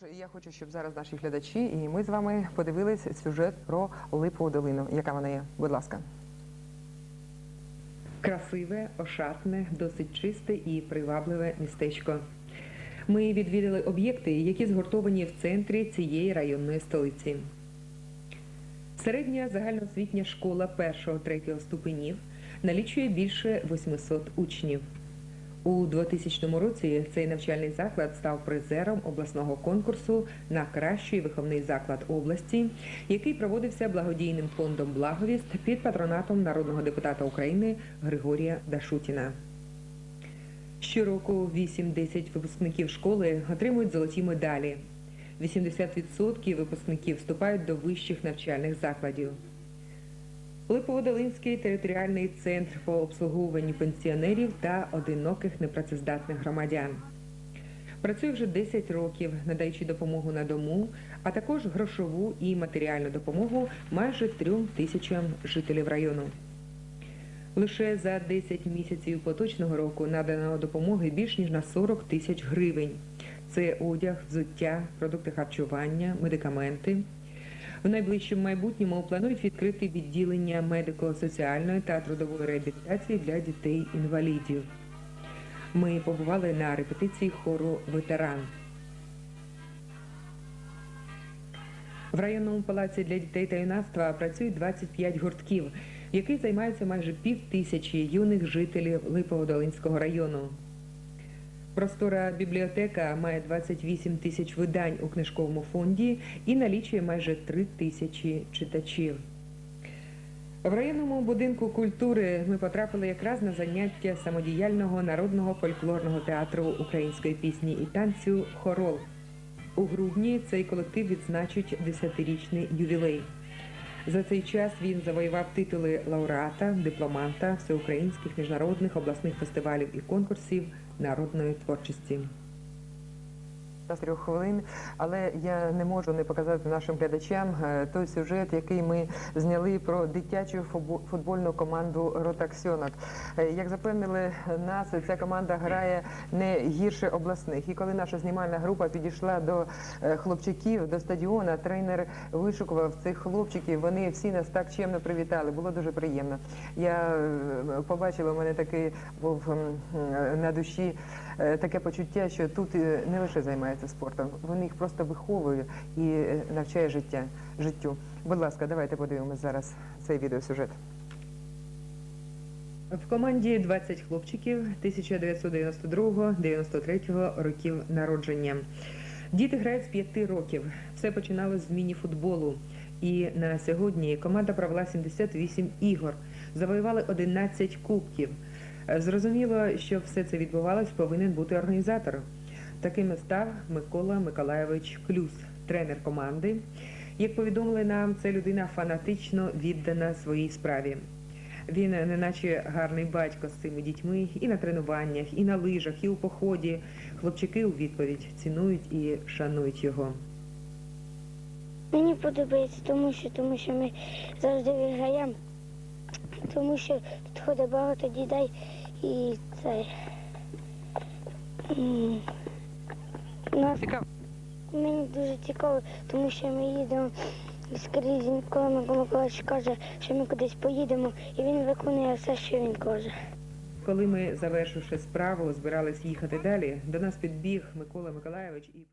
Тож я хочу, щоб зараз наші глядачі і ми з вами подивились сюжет про Липову долину. Яка вона є? Будь ласка. Красиве, ошатне, досить чисте і привабливе містечко. Ми відвідали об'єкти, які згуртовані в центрі цієї районної столиці. Середня загальноосвітня школа 1-3 ступенів налічує більше 800 учнів. У 2000 році цей навчальний заклад став призером обласного конкурсу на кращий виховний заклад області, який проводився благодійним фондом Благовіст під патронатом народного депутата України Григорія Дашутіна. Щороку 8-10 випускників школи отримують золоті медалі. 80% випускників вступають до вищих навчальних закладів. Липоводолинський територіальний центр по обслуговуванню пенсіонерів та одиноких непрацездатних громадян. Працює вже 10 років, надаючи допомогу на дому, а також грошову і матеріальну допомогу майже трьом тисячам жителів району. Лише за 10 місяців поточного року надано допомоги більш ніж на 40 тисяч гривень. Це одяг, взуття, продукти харчування, медикаменти. В найближчому майбутньому планують відкрити відділення медико-соціальної та трудової реабілітації для дітей-інвалідів. Ми побували на репетиції хору ветеран. В районному палаці для дітей та юнацтва працюють 25 гуртків, в яких займаються майже пів тисячі юних жителів Липоводолинського району. Простора бібліотека має 28 тисяч видань у книжковому фонді і налічує майже 3 тисячі читачів. В районному будинку культури ми потрапили якраз на заняття самодіяльного народного фольклорного театру української пісні і танцю Хорол. У грудні цей колектив відзначить 10-річний ювілей. За цей час він завоював титули лауреата, дипломанта всеукраїнських міжнародних обласних фестивалів і конкурсів народної творчості. Трьох хвилин, але я не можу не показати нашим глядачам е, той сюжет, який ми зняли про дитячу футбо- футбольну команду Ротаксьонок. Е, Як запевнили нас, ця команда грає не гірше обласних. І коли наша знімальна група підійшла до е, хлопчиків до стадіона, тренер вишукував цих хлопчиків. Вони всі нас так чемно привітали. Було дуже приємно. Я побачила, у мене такий був на душі таке почуття, що тут е, не лише займаються спортом, вони їх просто виховує і е, навчає життя життю. Будь ласка, давайте подивимось зараз цей відеосюжет. В команді 20 хлопчиків 1992-93 років народження. Діти грають з 5 років. Все починалось з міні-футболу. І на сьогодні команда провела 78 ігор, завоювали 11 кубків. Е, Зрозуміло, що все це відбувалось, повинен бути організатор. Таким став Микола Миколаєвич Клюс, тренер команди. Як повідомили нам, це людина фанатично віддана своїй справі. Він неначе гарний батько з цими дітьми і на тренуваннях, і на лижах, і у поході. Хлопчики у відповідь цінують і шанують його. Мені подобається, тому що, тому що ми завжди виграємо, тому що тут ходить багато дітей і це. Нас Цікаво. мені дуже цікаво, тому що ми їдемо скрізь, Микола Миколаївич каже, що ми кудись поїдемо, і він виконує все, що він каже. Коли ми, завершивши справу, збирались їхати далі, до нас підбіг Микола Миколаєвич і